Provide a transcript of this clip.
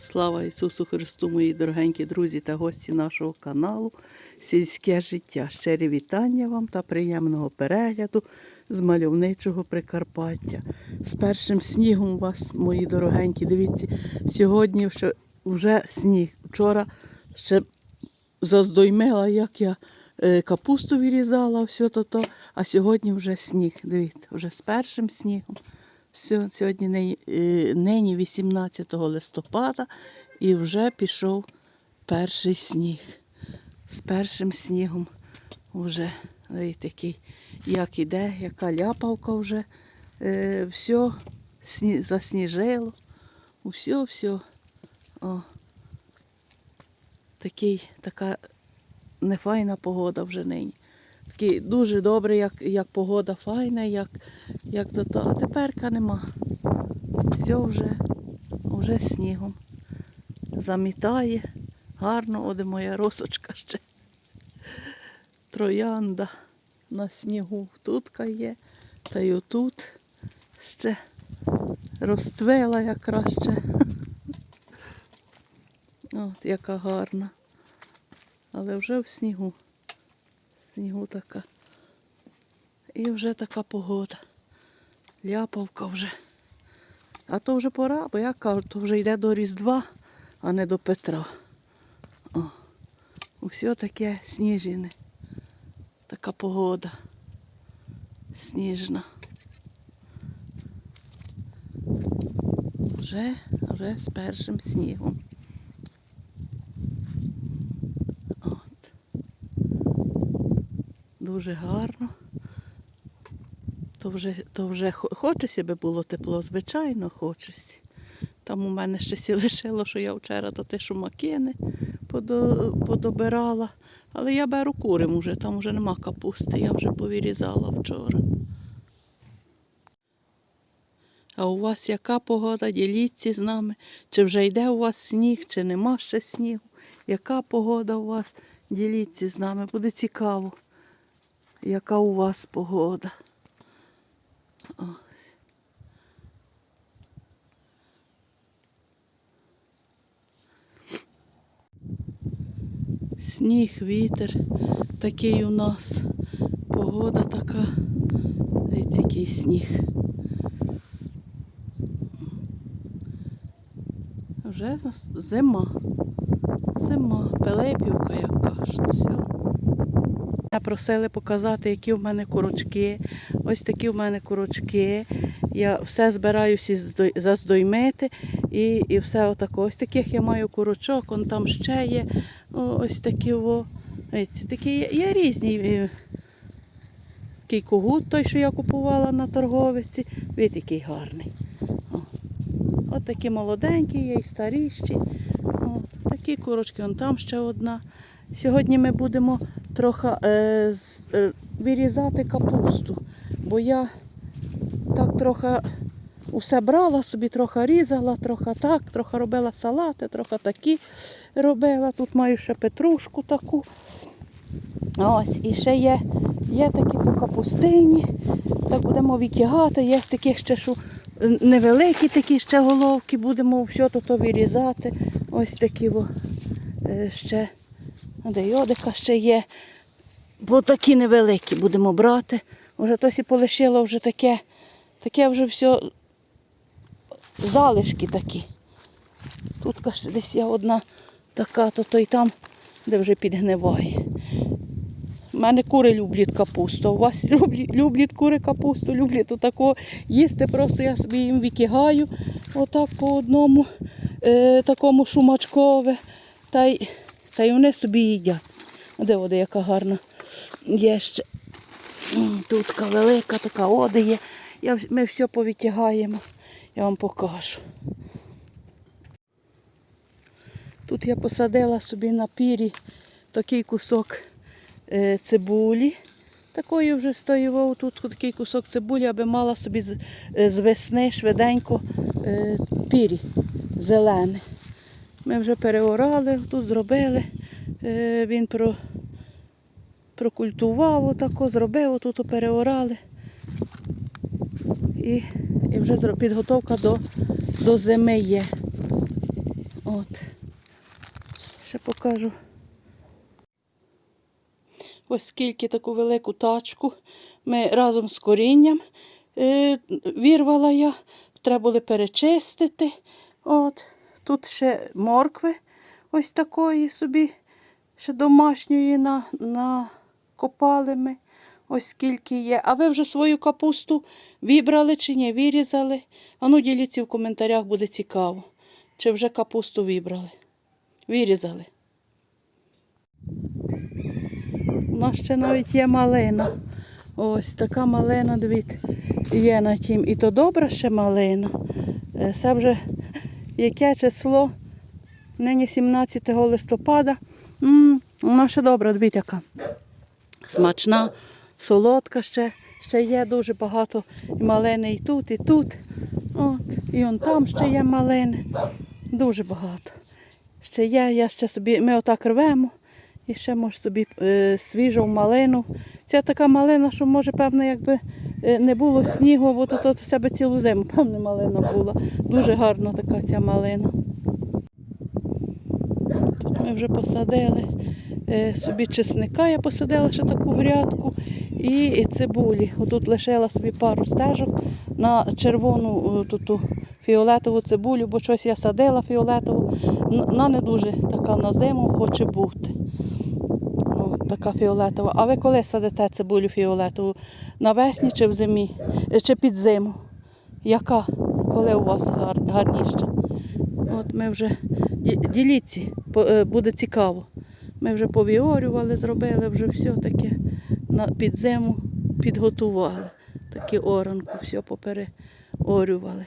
Слава Ісусу Христу, мої дорогенькі друзі та гості нашого каналу Сільське життя. Щирі вітання вам та приємного перегляду з мальовничого Прикарпаття. З першим снігом вас, мої дорогенькі, дивіться, сьогодні вже сніг. Вчора ще заздоймила, як я е, капусту вирізала, все то, то, а сьогодні вже сніг. Дивіться, вже з першим снігом. Все, сьогодні нині, е, 18 листопада і вже пішов перший сніг. З першим снігом вже такий, як іде, яка ляпавка вже. Е, все сні, засніжило. Все, все. О. Такий, така нефайна погода вже нині. Такий дуже добре, як, як погода файна, як, як то то. А теперка нема. Все вже, вже снігом. Замітає. Гарно, оде моя росочка ще. Троянда на снігу. Тутка є. Та й отут ще розцвела якраз ще. От яка гарна. Але вже в снігу. Снігу така. І вже така погода. Ляпавка вже. А то вже пора, бо я кажу, то вже йде до Різдва, а не до Петра. О, усе таке сніжене. Така погода. Сніжна. Вже, вже з першим снігом. Дуже гарно. То вже, то вже хочеться би було тепло, звичайно, хочеться. Там у мене ще сі лишило, що я вчора то те, що макини подо, подобирала. Але я беру курим уже, там вже нема капусти, я вже повирізала вчора. А у вас яка погода? Діліться з нами. Чи вже йде у вас сніг, чи нема ще снігу? Яка погода у вас? Діліться з нами, буде цікаво, яка у вас погода. Сніг, вітер такий у нас. Погода така. Ось який сніг. Вже зима. Зима. Пелепівка, як кажуть. Все. Просили показати, які в мене курочки. Ось такі в мене курочки. Я все збираюся заздоймити і, і все отако. Ось таких я маю курочок, он там ще є. О, ось такі о. Ось такі є, різні. е, Такий когут, той, що я купувала на торговиці. Він який гарний. О. От такі молоденькі є і старіші. О, такі курочки, вон там ще одна. Сьогодні ми будемо трохи е, з, е, вирізати капусту, бо я так трохи усе брала, собі трохи різала, трохи так, трохи робила салати, трохи такі робила. Тут маю ще петрушку таку. Ось, і ще є, є такі по капустині. Так будемо витягати. Є таких ще, що невеликі такі ще головки, будемо все то вирізати. Ось такі о, е, ще. А Де йодика ще є. Бо такі невеликі будемо брати. Вже тось і полишило вже таке, таке вже все залишки такі. Тут ще десь є одна така, то, то й там, де вже підгниває. У мене кури люблять капусту. У вас люблять, люблять кури капусту, люблять отако їсти. Просто я собі їм викигаю отак по одному е, такому шумачкове. Та й, та й вони собі їдять. Де вода яка гарна є ще. Тутка велика, така оди є. Я, ми все повитягаємо. Я вам покажу. Тут я посадила собі на пірі такий кусок е, цибулі. Такої вже стоїв тут такий кусок цибулі, аби мала собі з, е, весни швиденько е, пірі зелене. Ми вже переорали, тут зробили. Е, він про, прокультував отако, зробив, отут переорали. І, і вже підготовка до, до зими є. От. Ще покажу. Ось скільки таку велику тачку. Ми разом з корінням е, вірвала я. Треба було перечистити. От. Тут ще моркви ось такої собі, ще домашньої на, накопали ми. Ось скільки є. А ви вже свою капусту вібрали чи ні? Вирізали? А ну діліться в коментарях, буде цікаво. Чи вже капусту вибрали? Вирізали. У нас ще навіть є малина. Ось така малина, дивіться, є на тім. І то добра ще малина. Це вже яке число? Нині 17 листопада. м вона ще добра, дивіться яка. Смачна, солодка ще. Ще є дуже багато і малини і тут, і тут. От. І он там ще є малини. Дуже багато. Ще є, я ще собі, ми отак рвемо. І ще може собі е, свіжу малину. Ця така малина, що може, певно, якби е, не було снігу, бо то, в себе цілу зиму, певне, малина була. Дуже гарна така ця малина. Тут ми вже посадили е, собі чесника, я посадила ще таку грядку і, і цибулі. Отут лишила собі пару стежок на червону е, ту, фіолетову цибулю, бо щось я садила фіолетову. Вона не дуже така на зиму хоче бути. Така фіолетова. А ви коли садите цибулю фіолетову? Навесні чи в зимі? Е, Чи під зиму? Яка? Коли у вас гар, гарніше? От ми вже діліться, е, буде цікаво. Ми вже повіорювали, зробили вже все таке під зиму підготували. Такі оранку, все попереорювали.